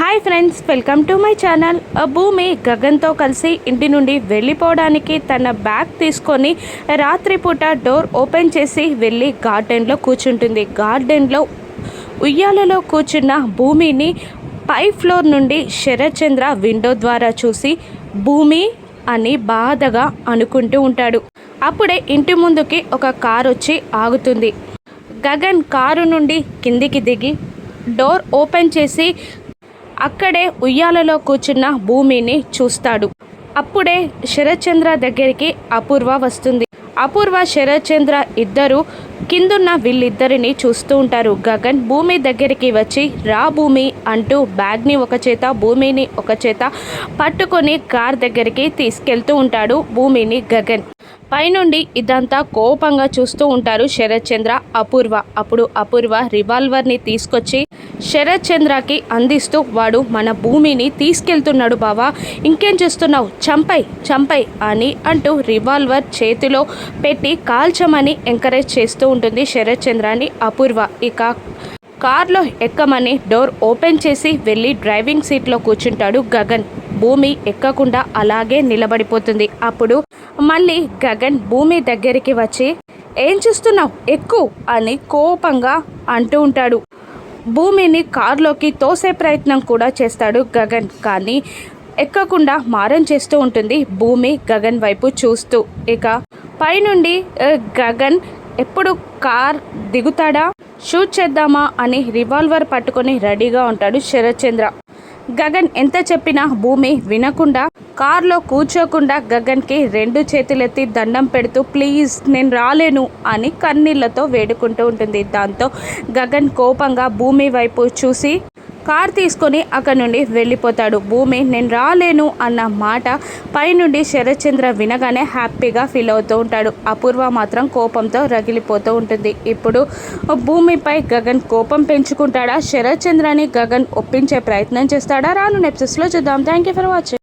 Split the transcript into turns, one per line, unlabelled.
Hi friends welcome to my channel. Bhumi గగన్తో కలిసి ఇంటి నుండి వెళ్ళిపోవడానికి తన బ్యాగ్ తీసుకొని రాత్రిపూట డోర్ ఓపెన్ చేసి వెళ్ళి గార్డెన్లో కూర్చుంటుంది. గార్డెన్లో ఉయ్యాలలో కూర్చున్న భూమిని పై ఫ్లోర్ నుండి శరత్చంద్ర విండో ద్వారా చూసి భూమి అని బాధగా అనుకుంటూ ఉంటాడు. అప్పుడే ఇంటి ముందుకి ఒక కార్ వచ్చి ఆగుతుంది. గగన్ కారు నుండి కిందికి దిగి డోర్ ఓపెన్ చేసి అక్కడే ఉయ్యాలలో కూర్చున్న భూమిని చూస్తాడు. అప్పుడే శరత్చంద్ర దగ్గరికి అపూర్వ వస్తుంది. అపూర్వ శరత్చంద్ర ఇద్దరు కిందున్న వీళ్ళిద్దరిని చూస్తూ ఉంటారు. గగన్ భూమి దగ్గరికి వచ్చి రా భూమి అంటూ బ్యాగ్ని ఒక చేత భూమిని ఒక చేత పట్టుకొని కార్ దగ్గరికి తీసుకెళ్తూ ఉంటాడు భూమిని గగన్. పైనుండి ఇదంతా కోపంగా చూస్తూ ఉంటారు శరత్ చంద్ర అపూర్వ. అప్పుడు అపూర్వ రివాల్వర్ని తీసుకొచ్చి శరత్ చంద్రకి అందిస్తూ వాడు మన భూమిని తీసుకెళ్తున్నాడు బావా ఇంకేం చేస్తున్నావు? చంపై చంపై అని అంటూ రివాల్వర్ చేతిలో పెట్టి కాల్చమని ఎంకరేజ్ చేస్తూ ఉంటుంది శరత్ చంద్రని అపూర్వ. ఇక కార్లో ఎక్కమని డోర్ ఓపెన్ చేసి వెళ్ళి డ్రైవింగ్ సీట్లో కూర్చుంటాడు గగన్. భూమి ఎక్కకుండా అలాగే నిలబడిపోతుంది. అప్పుడు మళ్ళీ గగన్ భూమి దగ్గరికి వచ్చి ఏం చేస్తున్నావు? ఎక్కు అని కోపంగా అంటూ ఉంటాడు. భూమిని కారులోకి తోసే ప్రయత్నం కూడా చేస్తాడు గగన్. కానీ ఎక్కకుండా మారం చేస్తూ ఉంటుంది భూమి గగన్ వైపు చూస్తూ. ఇక పైనుండి గగన్ ఎప్పుడు కార్ దిగుతాడా? షూట్ చేద్దామా? అని రివాల్వర్ పట్టుకొని రెడీగా ఉంటాడు శరత్చంద్ర. గగన్ ఎంత చెప్పినా భూమి వినకుండా కార్లో కూర్చోకుండా గగన్కి రెండు చేతులెత్తి దండం పెడుతూ ప్లీజ్ నేను రాలేను అని కన్నీళ్ళతో వేడుకుంటూ ఉంటుంది. దాంతో గగన్ కోపంగా భూమి వైపు చూసి కార్ తీసుకొని అక్కడ నుండి వెళ్ళిపోతాడు. భూమి నేను రాలేను అన్న మాట పైనుండి శరత్చంద్ర వినగానే హ్యాపీగా ఫీల్ అవుతూ ఉంటాడు. అపూర్వ మాత్రం కోపంతో రగిలిపోతూ ఉంటుంది. ఇప్పుడు భూమిపై గగన్ కోపం పెంచుకుంటాడా? శరత్చంద్రని గగన్ ఒప్పించే ప్రయత్నం చేస్తాడా? రాను నెప్సెస్లో చూద్దాం. Thank you for watching